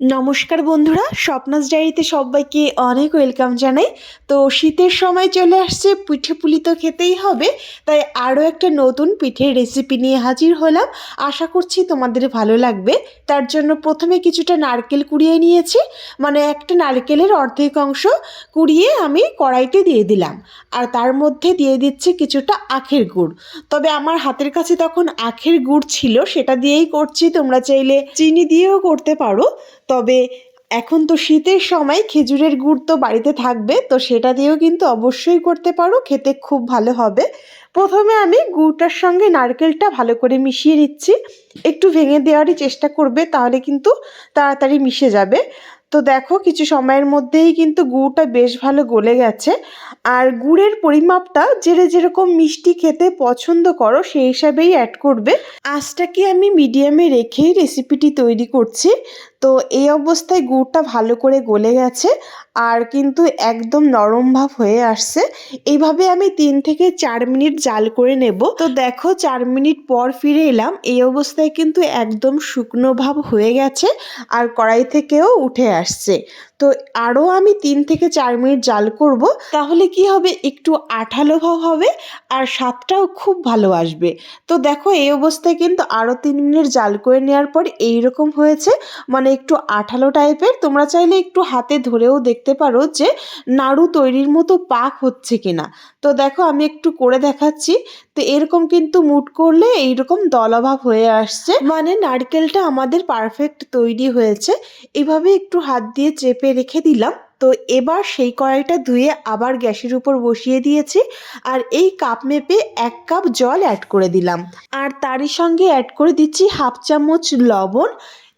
নমস্কার বন্ধুরা, স্বপ্নাস ডায়েরিতে সবাইকে অনেক ওয়েলকাম জানাই। তো শীতের সময় চলে আসছে, পিঠে পুলি তো খেতেই হবে, তাই আরও একটা নতুন পিঠের রেসিপি নিয়ে হাজির হলাম। আশা করছি তোমাদের ভালো লাগবে। তার জন্য প্রথমে কিছুটা নারকেল কুড়িয়ে নিয়েছি মানে একটা নারকেলের অর্ধেক অংশ কুড়িয়ে আমি কড়াইতে দিয়ে দিলাম। আর তার মধ্যে দিয়ে দিচ্ছি কিছুটা আখের গুড়। তবে আমার হাতের কাছে তখন আখের গুড় ছিল, সেটা দিয়েই করছি, তোমরা চাইলে চিনি দিয়েও করতে পারো। তবে এখন তো শীতের সময় খেজুরের গুড় তো বাড়িতে থাকবে, তো সেটা দিয়েও কিন্তু অবশ্যই করতে পারো, খেতে খুব ভালো হবে। প্রথমে আমি গুড়টার সঙ্গে নারকেলটা ভালো করে মিশিয়ে নিচ্ছি। একটু ভেঙে দেওয়ারই চেষ্টা করবে, তাহলে কিন্তু তাড়াতাড়ি মিশে যাবে। তো দেখো কিছু সময়ের মধ্যেই কিন্তু গুড়টা বেশ ভালো গলে গেছে। আর গুড়ের পরিমাপটা যেটা যেরকম মিষ্টি খেতে পছন্দ করো সেই হিসাবেই অ্যাড করবে। আঁচটাকে আমি মিডিয়ামে রেখেই রেসিপিটি তৈরি করছি। তো এই অবস্থায় গুড়টা ভালো করে গলে গেছে আর কিন্তু একদম নরম ভাব হয়ে আসছে। এইভাবে আমি তিন থেকে চার মিনিট জাল করে নেব। তো দেখো চার মিনিট পর ফিরে এলাম। এই অবস্থায় কিন্তু একদম শুকনো ভাব হয়ে গেছে। আর কড়াই থেকেও উঠে আসছে। তো আরও আমি তিন থেকে চার মিনিট জাল করব, তাহলে কি হবে? একটু আঠালো হবে আর স্বাদটাও খুব ভালো আসবে। তো দেখো, এই অবস্থায় কিন্তু আরও তিন মিনিট জাল করে নেওয়ার পর এইরকম হয়েছে মানে একটু আঠালো টাইপের। তোমরা চাইলে একটু হাতে ধরেও দেখতে পারো যে নাড়ু তৈরির মতো পাক হচ্ছে কিনা। তো দেখো, আমি একটু করে দেখাচ্ছি। তো এরকম কিন্তু মুট করলে এইরকম দলাভাব হয়ে আসছে। মানে নারকেলটা আমাদের পারফেক্ট তৈরি হয়েছে। এভাবে একটু হাত দিয়ে চেপে রেখে দিলাম। তো এবার সেই কড়াইটা ধুয়ে আবার গ্যাসের উপর বসিয়ে দিয়েছি আর এই কাপ মেপে এক কাপ জল অ্যাড করে দিলাম। আর তারই সঙ্গে অ্যাড করে দিচ্ছি হাফ চামচ লবণ।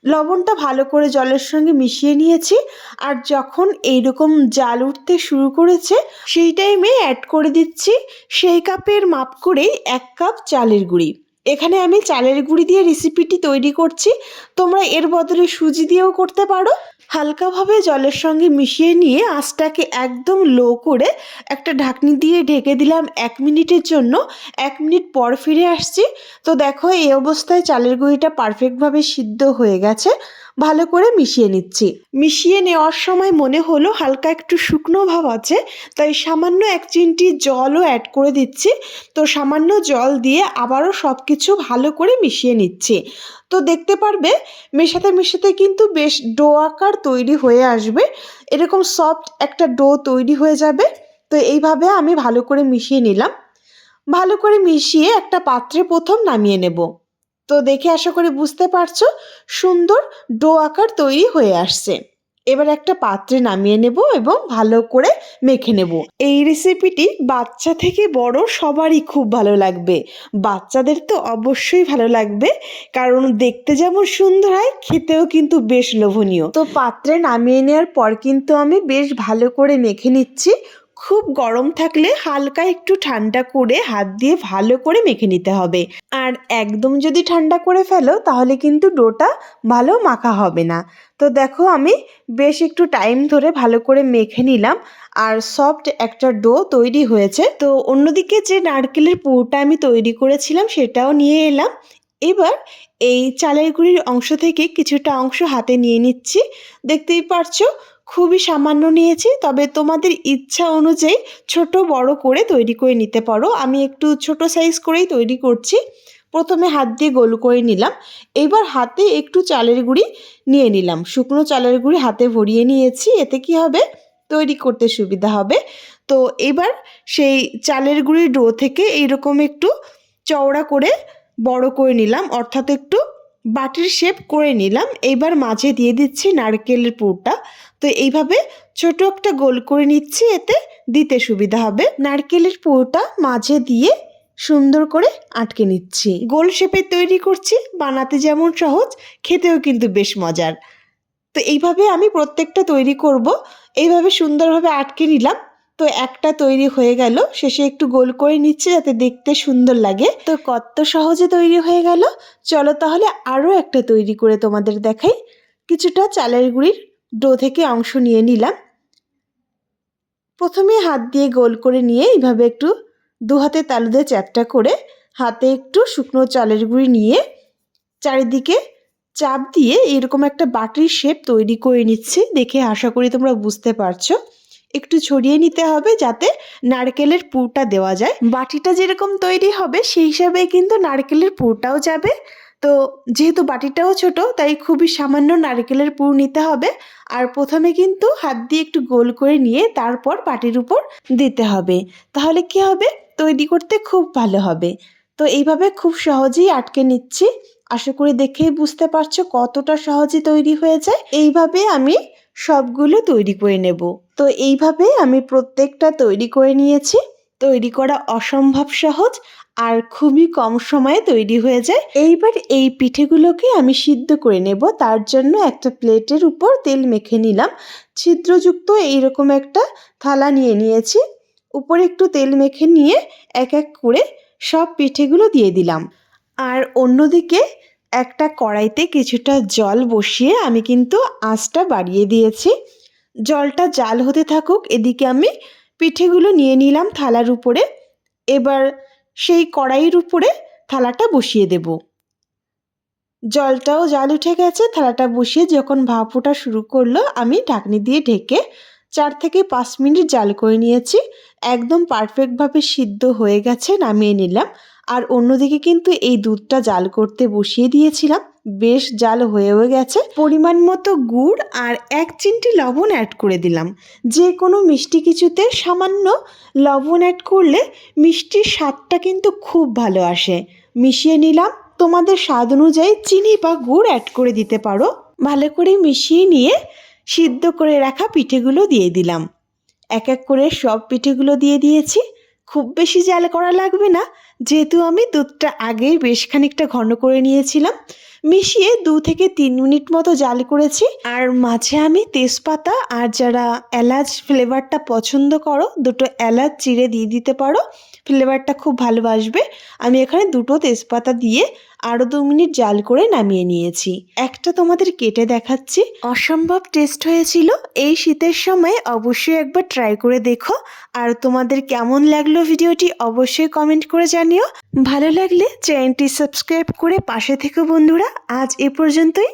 লবণটা ভালো করে জলের সঙ্গে মিশিয়ে নিয়েছি আর যখন এইরকম জাল উঠতে শুরু করেছে সেই টাইমে অ্যাড করে দিচ্ছি সেই কাপের মাপ করেই এক কাপ চালের গুঁড়ি। এখানে আমি চালের গুঁড়ি দিয়ে রেসিপিটি তৈরি করছি। তোমরা এর বদলে সুজি দিয়েও করতে পারো। হালকাভাবে জলের সঙ্গে মিশিয়ে নিয়ে আঁচটাকে একদম লো করে একটা ঢাকনি দিয়ে ঢেকে দিলাম এক মিনিটের জন্য। এক মিনিট পর ফিরে আসছি। তো দেখো, এই অবস্থায় চালের গুঁড়িটা পারফেক্টভাবে সিদ্ধ হয়ে গেছে। ভালো করে মিশিয়ে নিচ্ছি। মিশিয়ে নেওয়ার সময় মনে হলো হালকা একটু শুকনো ভাব আছে, তাই সামান্য এক চিমটি জলও অ্যাড করে দিচ্ছি। তো সামান্য জল দিয়ে আবারও সব কিছু ভালো করে মিশিয়ে নিচ্ছি। তো দেখতে পারবে, মেশাতে মেশাতে কিন্তু বেশ ডো আকার তৈরি হয়ে আসবে। এরকম সফট একটা ডো তৈরি হয়ে যাবে। তো এইভাবে আমি ভালো করে মিশিয়ে নিলাম। ভালো করে মিশিয়ে একটা পাত্রে প্রথম নামিয়ে নেব। তো দেখে আশা করি বুঝতে পারছ, সুন্দর ডো আকার তৈরি হয়ে আসছে। এবার একটা পাত্রে নামিয়ে নেব এবং ভালো করে মেখে নেব। এই রেসিপিটি বাচ্চা থেকে বড় সবারই খুব ভালো লাগবে। বাচ্চাদের তো অবশ্যই ভালো লাগবে, কারণ দেখতে যেমন সুন্দর হয়, খেতেও কিন্তু বেশ লোভনীয়। তো পাত্রে নামিয়ে নেওয়ার পর কিন্তু আমি বেশ ভালো করে মেখে নিচ্ছি। খুব গরম থাকলে হালকা একটু ঠান্ডা করে হাত দিয়ে ভালো করে মেখে নিতে হবে। আর একদম যদি ঠান্ডা করে ফেলো, তাহলে কিন্তু ডোটা ভালো মাখা হবে না। তো দেখো আমি বেশ একটু টাইম ধরে ভালো করে মেখে নিলাম। আর সফট একটা ডো তৈরি হয়েছে। তো অন্যদিকে যে নারকেলের পুরটা আমি তৈরি করেছিলাম, সেটাও নিয়ে এলাম। এবার এই চালের গুঁড়ির অংশ থেকে কিছুটা অংশ হাতে নিয়ে নিচ্ছি। দেখতেই পারছ খুবই সামান্য নিয়েছি, তবে তোমাদের ইচ্ছা অনুযায়ী ছোট বড় করে তৈরি করে নিতে পারো। আমি একটু ছোট সাইজ করেই তৈরি করছি। প্রথমে হাত দিয়ে গোল করে নিলাম। এবার হাতে একটু চালের গুঁড়ি নিয়ে নিলাম। শুকনো চালের গুঁড়ি হাতে ভরিয়ে নিয়েছি, এতে কি হবে? তৈরি করতে সুবিধা হবে। তো এবার সেই চালের গুঁড়ির ডো থেকে এইরকম একটু চওড়া করে বড় করে নিলাম, অর্থাৎ একটু বাটির শেপ করে নিলাম। এবার মাঝে দিয়ে দিচ্ছি নারকেলের পুরটা। তো এইভাবে ছোট একটা গোল করে নিচ্ছি, এতে দিতে সুবিধা হবে। নারকেলের পুরোটা মাঝে দিয়ে সুন্দর করে আটকে নিচ্ছি। গোল শেপে তৈরি করছি, বানাতে যেমন সহজ, খেতেও কিন্তু বেশ মজার। তো এইভাবে আমি প্রত্যেকটা তৈরি করব। এইভাবে সুন্দরভাবে আটকে নিলাম। তো একটা তৈরি হয়ে গেল। শেষে একটু গোল করে নিচ্ছি যাতে দেখতে সুন্দর লাগে। তো কত সহজে তৈরি হয়ে গেল। চলো তাহলে আরও একটা তৈরি করে তোমাদের দেখাই। কিছুটা চালের গুঁড়ির ডো থেকে অংশ নিয়ে নিলাম। প্রথমে হাত দিয়ে গোল করে নিয়ে এইভাবে একটু দু হাতে তালু দিয়ে চ্যাপটা করে হাতে একটু শুকনো চালের গুঁড়ি নিয়ে চারিদিকে চাপ দিয়ে এরকম একটা বাটির শেপ তৈরি করে নিচ্ছি। দেখে আশা করি তোমরা বুঝতে পারছ। একটু ছড়িয়ে নিতে হবে যাতে নারকেলের পুরটা দেওয়া যায়। বাটিটা যেরকম তৈরি হবে সেই হিসাবে কিন্তু নারকেলের পুরটাও যাবে। তো যেহেতু বাটিটাও ছোট, তাই খুবই সামান্য নারকেলের পুর নিতে হবে। আর প্রথমে কিন্তু হাত দিয়ে একটু গোল করে নিয়ে তারপর বাটির উপর দিতে হবে। তাহলে কি হবে? তৈরি করতে খুব ভালো হবে। তো এইভাবে খুব সহজেই আটকে নিচ্ছি। আশা করি দেখেই বুঝতে পারছ কতটা সহজে তৈরি হয়ে যায়। এইভাবে আমি সবগুলো তৈরি করে নেব। তো এইভাবে আমি প্রত্যেকটা তৈরি করে নিয়েছি। তৈরি করা অসম্ভব সহজ আর খুবই কম সময়ে তৈরি হয়ে যায়। এইবার এই পিঠেগুলোকে আমি সিদ্ধ করে নেব। তার জন্য একটা প্লেটের উপর তেল মেখে নিলাম। ছিদ্রযুক্ত এইরকম একটা থালা নিয়ে নিয়েছি। উপরে একটু তেল মেখে নিয়ে এক এক করে সব পিঠেগুলো দিয়ে দিলাম। আর অন্যদিকে একটা কড়াইতে কিছুটা জল বসিয়ে আমি কিন্তু আঁচটা বাড়িয়ে দিয়েছি। জলটা জাল হতে থাকুক, এদিকে আমি পিঠেগুলো নিয়ে নিলাম থালার উপরে। এবার সেই কড়াইয়ের উপরে থালাটা বসিয়ে দেব। জলটাও জাল উঠে গেছে, থালাটা বসিয়ে যখন ভাপ ওঠা শুরু করল, আমি ঢাকনি দিয়ে ঢেকে চার থেকে পাঁচ মিনিট জাল করে নিয়েছি। একদম পারফেক্টভাবে সিদ্ধ হয়ে গেছে, নামিয়ে নিলাম। আর অন্যদিকে কিন্তু এই দুধটা জাল করতে বসিয়ে দিয়েছিলাম। বেশ জাল হয়েও গেছে। পরিমাণ মতো গুড় আর এক চিমটি লবণ অ্যাড করে দিলাম। যে কোনো মিষ্টি কিছুতে সামান্য লবণ অ্যাড করলে মিষ্টির স্বাদটা কিন্তু খুব ভালো আসে। মিশিয়ে নিলাম। তোমাদের স্বাদ অনুযায়ী চিনি বা গুড় অ্যাড করে দিতে পারো। ভালো করে মিশিয়ে নিয়ে সিদ্ধ করে রাখা পিঠেগুলো দিয়ে দিলাম। এক এক করে সব পিঠেগুলো দিয়ে দিয়েছি। খুব বেশি জাল করা লাগবে না। যেহেতু আমি দুধটা আগেই বেশ খানিকটা ঘন করে নিয়েছিলাম মিশিয়ে দু থেকে তিন মিনিট মতো জাল করেছি। আর মাঝে আমি তেজপাতা আর যারা এলাচ ফ্লেভারটা পছন্দ করো, দুটো এলাচ চিড়ে দিয়ে দিতে পারো। ফ্লেভারটা খুব ভালো আসবে। আমি এখানে দুটো তেজপাতা দিয়ে আরও দু মিনিট জাল করে নামিয়ে নিয়েছি। একটা তোমাদের কেটে দেখাচ্ছি। অসম্ভব টেস্ট হয়েছিল। এই শীতের সময় অবশ্যই একবার ট্রাই করে দেখো। আর তোমাদের কেমন লাগল ভিডিওটি অবশ্যই কমেন্ট করে জানিও। ভালো লাগলে চ্যানেলটি সাবস্ক্রাইব করে পাশে থেকো বন্ধুরা। আজ এ পর্যন্তই।